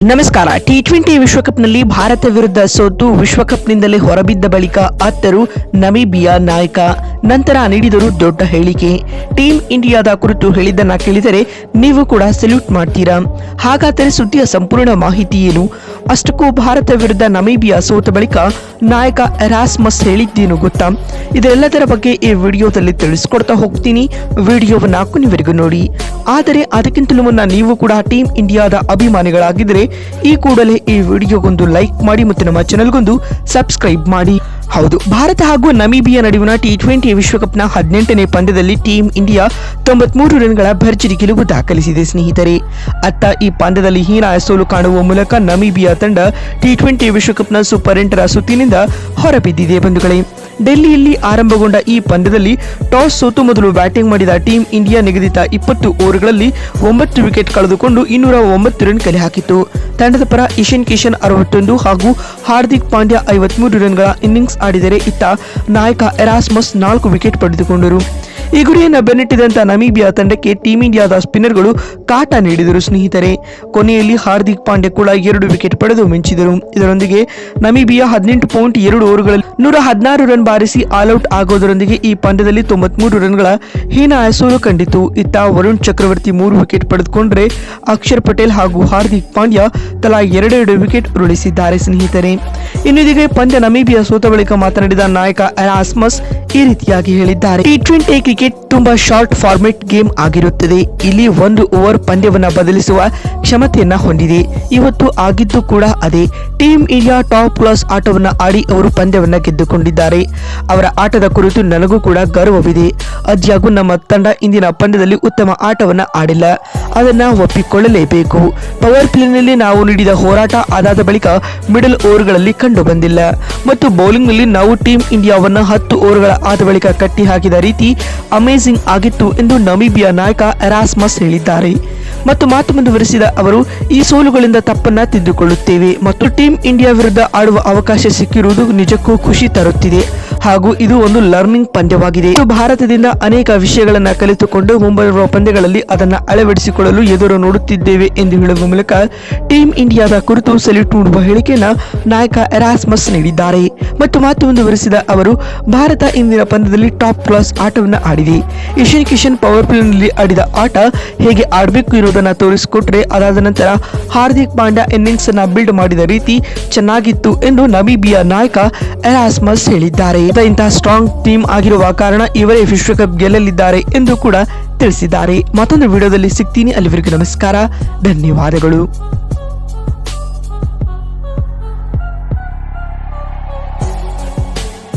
ನಮಸ್ಕಾರ. T twenty ವಿಶ್ವಕಪ್ನಲ್ಲಿ ಭಾರತ ವಿರುದ್ಧ ಸೋತು ವಿಶ್ವಕಪ್ನಿಂದಲೇ ಹೊರಬಿದ್ದ ಬಳಿಕ ಅತ್ತರು ನಮೀಬಿಯಾ ನಾಯಕ ನಂತರ ನೀಡಿದರು ದೊಡ್ಡ ಹೇಳಿಕೆ. ಟೀಮ್ ಇಂಡಿಯಾದ ಕುರಿತು ಹೇಳಿದ್ದನ್ನ ಕೇಳಿದರೆ ನೀವು ಕೂಡ ಸೆಲ್ಯೂಟ್ ಮಾಡ್ತೀರಾ? ಹಾಗಾದರೆ ಸುದ್ದಿಯ ಸಂಪೂರ್ಣ ಮಾಹಿತಿ ಏನು? ಅಷ್ಟಕ್ಕೂ ಭಾರತ ವಿರುದ್ಧ ನಮೀಬಿಯಾ ಸೋತ ಬಳಿಕ ನಾಯಕ ಎರಾಸ್ಮಸ್ ಹೇಳಿದ್ದೇನು ಗೊತ್ತಾ? ಇದೆಲ್ಲದರ ಬಗ್ಗೆ ಈ ವಿಡಿಯೋದಲ್ಲಿ ತಿಳಿಸ್ಕೊಡ್ತಾ ಹೋಗ್ತೀನಿ. ವಿಡಿಯೋವನ್ನು ಕೊನೆವರೆಗೂ ನೋಡಿ. ಆದರೆ ಅದಕ್ಕಿಂತಲೂ ಮುನ್ನ ನೀವು ಕೂಡ ಟೀಮ್ ಇಂಡಿಯಾದ ಅಭಿಮಾನಿಗಳಾಗಿದ್ದರೆ ಈ ಕೂಡಲೇ ಈ ವಿಡಿಯೋಗೊಂದು ಲೈಕ್ ಮಾಡಿ ಮತ್ತು ನಮ್ಮ ಚಾನೆಲ್ಗೊಂದು ಸಬ್ಸ್ಕ್ರೈಬ್ ಮಾಡಿ. ಹೌದು. ಭಾರತ ಹಾಗೂ ನಮೀಬಿಯಾ ನಡುವಿನ ಟಿ ಟ್ವೆಂಟಿ ವಿಶ್ವಕಪ್ನ ಹದಿನೆಂಟನೇ ಪಂದ್ಯದಲ್ಲಿ ಟೀಂ ಇಂಡಿಯಾ ತೊಂಬತ್ಮೂರು ರನ್ಗಳ ಭರ್ಜರಿ ಗೆಲುವು ದಾಖಲಿಸಿದೆ, ಸ್ನೇಹಿತರೆ. ಅತ್ತ ಈ ಪಂದ್ಯದಲ್ಲಿ ಹೀನಾಯ ಸೋಲು ಕಾಣುವ ಮೂಲಕ ನಮೀಬಿಯಾ ತಂಡ ಟಿ ಟ್ವೆಂಟಿ ವಿಶ್ವಕಪ್ನ ಸೂಪರ್ ಎಂಟರ ಸುತ್ತಿನಿಂದ ಹೊರಬಿದ್ದಿದೆ, ಬಂಧುಗಳೇ. ಡೆಲ್ಲಿಯಲ್ಲಿ ಆರಂಭಗೊಂಡ ಈ ಪಂದ್ಯದಲ್ಲಿ ಟಾಸ್ ಸೋತು ಮೊದಲು ಬ್ಯಾಟಿಂಗ್ ಮಾಡಿದ ಟೀಂ ಇಂಡಿಯಾ ನಿಗದಿತ ಇಪ್ಪತ್ತು ಓವರ್ಗಳಲ್ಲಿ ಒಂಬತ್ತು ವಿಕೆಟ್ ಕಳೆದುಕೊಂಡು ಇನ್ನೂರ ಒಂಬತ್ತು ರನ್ ಕಲೆ ಹಾಕಿತು ತಂಡದ ಪರ ಇಶನ್ ಕಿಶನ್ ಅರವತ್ತೊಂದು ಹಾಗೂ ಹಾರ್ದಿಕ್ ಪಾಂಡ್ಯ ಐವತ್ಮೂರು ರನ್ಗಳ ಇನ್ನಿಂಗ್ಸ್ ಆಡಿದರೆ ಇತ್ತ ನಾಯಕ ಎರಾಸ್ಮಸ್ ನಾಲ್ಕು ವಿಕೆಟ್ ಪಡೆದುಕೊಂಡರು. ಈ ಗುರಿಯನ್ನು ಬೆನ್ನಟ್ಟಿದಂತ ನಮೀಬಿಯಾ ತಂಡಕ್ಕೆ ಟೀಂ ಇಂಡಿಯಾದ ಸ್ಪಿನ್ನರ್ಗಳು ಕಾಟ ನೀಡಿದರು ಸ್ನೇಹಿತರೆ. ಕೊನೆಯಲ್ಲಿ ಹಾರ್ದಿಕ್ ಪಾಂಡ್ಯ ಕೂಡ ಎರಡು ವಿಕೆಟ್ ಪಡೆದು ಮಿಂಚಿದರು. ಇದರೊಂದಿಗೆ ನಮೀಬಿಯಾ ಹದಿನೆಂಟು ಪಾಯಿಂಟ್ ಎರಡು ಓವರ್ಗಳಲ್ಲಿ ನೂರ ಹದಿನಾರು ರನ್ ಬಾರಿಸಿ ಆಲ್ಔಟ್ ಆಗೋದರೊಂದಿಗೆ ಈ ಪಂದ್ಯದಲ್ಲಿ ತೊಂಬತ್ಮೂರು ರನ್ಗಳ ಹೀನ ಸೋಲು ಕಂಡಿತು. ಇತ್ತ ವರುಣ್ ಚಕ್ರವರ್ತಿ ಮೂರು ವಿಕೆಟ್ ಪಡೆದುಕೊಂಡರೆ ಅಕ್ಷರ್ ಪಟೇಲ್ ಹಾಗೂ ಹಾರ್ದಿಕ್ ಪಾಂಡ್ಯ ತಲಾ ಎರಡೆರಡು ವಿಕೆಟ್ ಉರುಳಿಸಿದ್ದಾರೆ ಸ್ನೇಹಿತರೆ. ಇನ್ನಿದಿಗೆ ಪಂದ್ಯ ನಮೀಬಿಯಾ ಸೋತ ಬಳಿಕ ಮಾತನಾಡಿದ ನಾಯಕ ಅರಾಸ್ಮಸ್ ಈ ರೀತಿಯಾಗಿ ಹೇಳಿದ್ದಾರೆ. ಟಿ ಟ್ವೆಂಟಿ ಕ್ರಿಕೆಟ್ ತುಂಬಾ ಶಾರ್ಟ್ ಫಾರ್ಮೆಟ್ ಗೇಮ್ ಆಗಿರುತ್ತದೆ. ಇಲ್ಲಿ ಒಂದು ಓವರ್ ಪಂದ್ಯವನ್ನ ಬದಲಿಸುವ ಕ್ಷಮತೆಯನ್ನ ಹೊಂದಿದೆ. ಇವತ್ತು ಆಗಿದ್ದು ಕೂಡ ಅದೇ. ಟೀಮ್ ಇಂಡಿಯಾ ಟಾಪ್ ಕ್ಲಾಸ್ ಆಟವನ್ನ ಆಡಿ ಅವರು ಪಂದ್ಯವನ್ನ ಗೆದ್ದುಕೊಂಡಿದ್ದಾರೆ. ಅವರ ಆಟದ ಕುರಿತು ನನಗೂ ಕೂಡ ಗರ್ವವಿದೆ. ಅದ್ಯಾಗೂ ನಮ್ಮ ತಂಡ ಇಂದಿನ ಪಂದ್ಯದಲ್ಲಿ ಉತ್ತಮ ಆಟವನ್ನ ಆಡಿಲ್ಲ. ಅದನ್ನ ಒಪ್ಪಿಕೊಳ್ಳಲೇಬೇಕು. ಪವರ್ ಪ್ಲೇನಲ್ಲಿ ನಾವು ನೀಡಿದ ಹೋರಾಟ ಅದಾದ ಬಳಿಕ ಮಿಡಲ್ ಓವರ್ಗಳಲ್ಲಿ ಕಂಡು ಬಂದಿಲ್ಲ. ಮತ್ತು ಬೌಲಿಂಗ್ನಲ್ಲಿ ನಾವು ಟೀಮ್ ಇಂಡಿಯಾವನ್ನ ಹತ್ತು ಓವರ್ಗಳ ಆದ ಬಳಿಕ ಕಟ್ಟಿ ಹಾಕಿದ ರೀತಿ ಅಮೇಜಿಂಗ್ ಆಗಿತ್ತು ಎಂದು ನಮೀಬಿಯಾ ನಾಯಕ ಎರಾಸ್ಮಸ್ ಹೇಳಿದ್ದಾರೆ. ಮತ್ತು ಮಾತು ಮುಂದುವರಿಸಿದ ಅವರು, ಈ ಸೋಲುಗಳಿಂದ ತಪ್ಪನ್ನ ತಿದ್ದುಕೊಳ್ಳುತ್ತೇವೆ ಮತ್ತು ಟೀಂ ಇಂಡಿಯಾ ವಿರುದ್ಧ ಆಡುವ ಅವಕಾಶ ಸಿಕ್ಕಿರುವುದು ನಿಜಕ್ಕೂ ಖುಷಿ ತರುತ್ತಿದೆ. ಹಾಗೂ ಇದು ಒಂದು ಲರ್ನಿಂಗ್ ಪಂದ್ಯವಾಗಿದೆ. ಇದು ಭಾರತದಿಂದ ಅನೇಕ ವಿಷಯಗಳನ್ನು ಕಲಿತುಕೊಂಡು ಮುಂಬರುವ ಪಂದ್ಯಗಳಲ್ಲಿ ಅದನ್ನ ಅಳವಡಿಸಿಕೊಳ್ಳಲು ಎದುರು ನೋಡುತ್ತಿದ್ದೇವೆ ಎಂದು ಹೇಳುವ ಮೂಲಕ ಟೀಮ್ ಇಂಡಿಯಾದ ಕುರಿತು ಸೆಲ್ಯೂಟ್ ನೀಡುವ ಹೇಳಿಕೆಯನ್ನ ನಾಯಕ ಎರಾಸ್ಮಸ್ ನೀಡಿದ್ದಾರೆ. ಮತ್ತು ಮಾತು ಮುಂದುವರೆಸಿದ ಅವರು, ಭಾರತ ಇಂದಿನ ಪಂದ್ಯದಲ್ಲಿ ಟಾಪ್ ಕ್ಲಾಸ್ ಆಟವನ್ನು ಆಡಿದೆ. ಇಶನ್ ಕಿಶನ್ ಪವರ್ ಪ್ಲೇನಲ್ಲಿ ಆಡಿದ ಆಟ ಹೇಗೆ ಆಡಬೇಕು ಇರುವುದನ್ನ ತೋರಿಸಿಕೊಟ್ರೆ ಅದಾದ ನಂತರ ಹಾರ್ದಿಕ್ ಪಾಂಡ್ಯ ಇನ್ನಿಂಗ್ಸ್ ಅನ್ನ ಬಿಲ್ಡ್ ಮಾಡಿದ ರೀತಿ ಚೆನ್ನಾಗಿತ್ತು ಎಂದು ನಮೀಬಿಯಾ ನಾಯಕ ಎರಾಸ್ಮಸ್ ಹೇಳಿದ್ದಾರೆ. ಇಂತಹ ಸ್ಟ್ರಾಂಗ್ ಟೀಮ್ ಆಗಿರುವ ಕಾರಣ ಇವರೇ ವಿಶ್ವಕಪ್ ಗೆಲ್ಲಲಿದ್ದಾರೆ ಎಂದು ಕೂಡ ತಿಳಿಸಿದ್ದಾರೆ. ಮತ್ತೊಂದು ವಿಡಿಯೋದಲ್ಲಿ ಸಿಗ್ತೀನಿ. ಅಲ್ಲಿವರೆಗೂ ನಮಸ್ಕಾರ. ಧನ್ಯವಾದಗಳು.